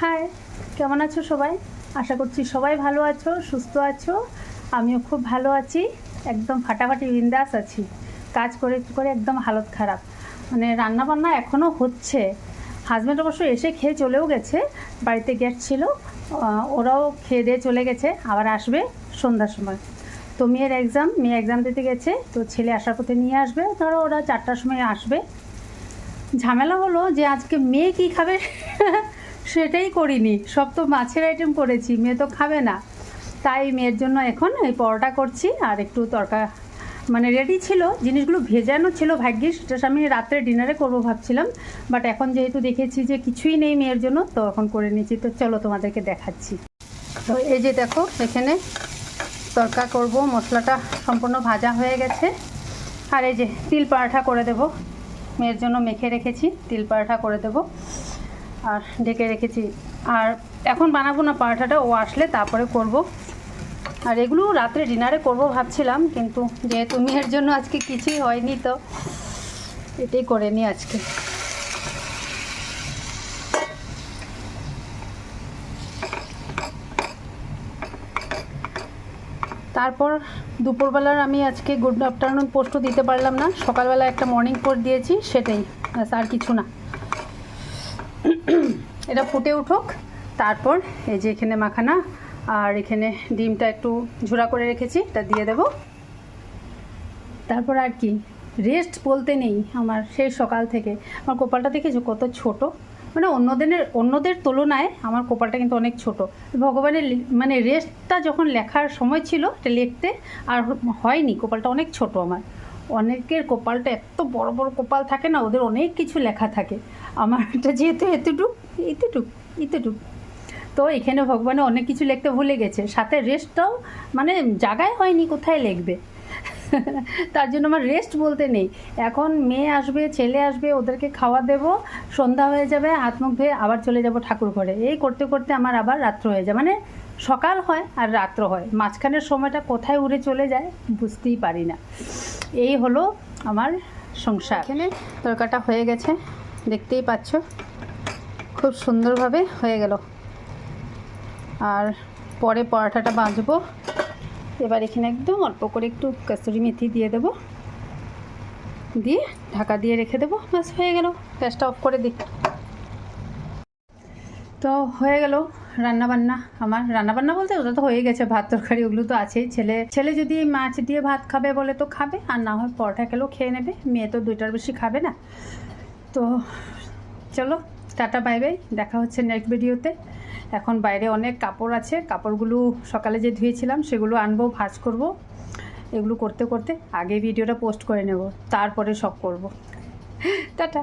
High, কেমন আছো সবাই? আশা করছি সবাই ভালো আছো, সুস্থ আছো। আমিও খুব ভালো আছি, একদম ফাটাফাটি বিন্দাস আছি। কাজ করে করে একদম হালত খারাপ। মানে রান্না বান্না এখনও হচ্ছে। হাজব্যান্ড অবশ্য এসে খেয়ে চলেও গেছে, বাড়িতে গ্যাস ছিল। ওরাও খেয়ে দিয়ে চলে গেছে, আবার আসবে সন্ধ্যার সময়। তো মেয়ের এক্সাম মেয়ে এক্সাম দিতে গেছে, তো ছেলে আসার পথে নিয়ে আসবে। ধরো ওরা চারটার সময় আসবে। ঝামেলা হলো যে আজকে মেয়ে কি খাবে? সেটাই করিনি। সব তো মাছের আইটেম করেছি, মেয়ে তো খাবে না। তাই মেয়ের জন্য এখন এই পরোটা করছি আর একটু তরকা মানে রেডি ছিল। জিনিসগুলো ভেজানো ছিল ভাগ্যিস, সেটা আমি রাত্রে ডিনারে করব ভাবছিলাম। বাট এখন যেহেতু দেখেছি যে কিছুই নেই মেয়ের জন্য, তো এখন করে নিয়েছি তো চলো তোমাদেরকে দেখাচ্ছি। তো এই যে দেখো, এখানে তরকা করব, মশলাটা সম্পূর্ণ ভাজা হয়ে গেছে। আর এই যে তিল পরাঠা করে দেব। মেয়ের জন্য মেখে রেখেছি, তিল পরাঠা করে দেব। আর ঢেকে রেখেছি। আর এখন বানাবো না পরাঠাটা, ও আসলে তারপরে করব। আর এগুলো রাত্রে ডিনারে করব ভাবছিলাম, কিন্তু যেহেতু মেয়ের জন্য আজকে কিছুই হয়নি তো, এটাই করে নিই আজকে। তারপর দুপুরবেলার আমি আজকে গুড আফটারনুন পোস্টও দিতে পারলাম না, সকালবেলা একটা মর্নিং পোস্ট দিয়েছি, সেটাই আর কিছু না। এটা ফুটে উঠুক, তারপর এই যে এখানে মাখানা, আর এখানে ডিমটা একটু ঝুরা করে রেখেছি, এটা দিয়ে দেব। তারপর আর কি রেস্ট বলতে নেই আমার সেই সকাল থেকে। আমার কপালটা দেখেছ কত ছোট? মানে অন্যদের অন্যদের তুলনায় আমার কপালটা কিন্তু অনেক ছোট। ভগবানের মানে রেস্টটা যখন লেখার সময় ছিল এটা লিখতে আর হয়নি, কপালটা অনেক ছোট আমার। অনেকের কপালটা এত বড় বড় কপাল থাকে না, ওদের অনেক কিছু লেখা থাকে। আমারটা যেহেতু এতটুক এতটুক এতটুক। তো এখানে ভগবানে অনেক কিছু লিখতে ভুলে গেছে। সাথে রেস্টটাও মানে জায়গায় হয়নি কোথায় লিখবে। তার জন্য আমার রেস্ট বলতে নেই। এখন মেয়ে আসবে, ছেলে আসবে, ওদেরকে খাওয়া দেব, সন্ধ্যা হয়ে যাবে, হাত মুখ ধুয়ে আবার চলে যাব ঠাকুর ঘরে। এই করতে করতে আমার আবার রাত্র হয়ে যায়। মানে সকাল হয় আর রাত্র হয়। মাঝখানের সময়টা কোথায় উড়ে চলে যায় বুঝতেই পারি না। এই হলো আমার সংসার। এখানে তরকাটা হয়ে গেছে, দেখতেই পাচ্ছ। খুব সুন্দরভাবে হয়ে গেল। আর পরে পরাঠাটা বাঁচবো এবার এখানে একদম অল্প করে একটু কসুরি মেথি দিয়ে দেব। দিয়ে ঢাকা দিয়ে রেখে দেবো। ব্যাস, হয়ে গেল। গ্যাসটা অফ করে দিই। তো হয়ে গেল। রান্না বান্না আমার রান্না বান্না বলতে ওটা তো হয়ে গেছে, ভাত তরকারি ওগুলো তো আছেই। ছেলে ছেলে যদি মাছ দিয়ে ভাত খাবে বলে তো খাবে, আর না হয় পরোটা খেলেও খেয়ে নেবে, মেয়ে তো দুইটার বেশি খাবে না। তো চলো, টাটা, বাই বাই, দেখা হচ্ছে নেক্সট ভিডিওতে এখন বাইরে অনেক কাপড় আছে, কাপড়গুলো সকালে যে ধুয়েছিলাম সেগুলো আনব, ভাজ করব। এগুলো করতে করতে আগে ভিডিওটা পোস্ট করে নেব, তারপরে সব করব। টাটা।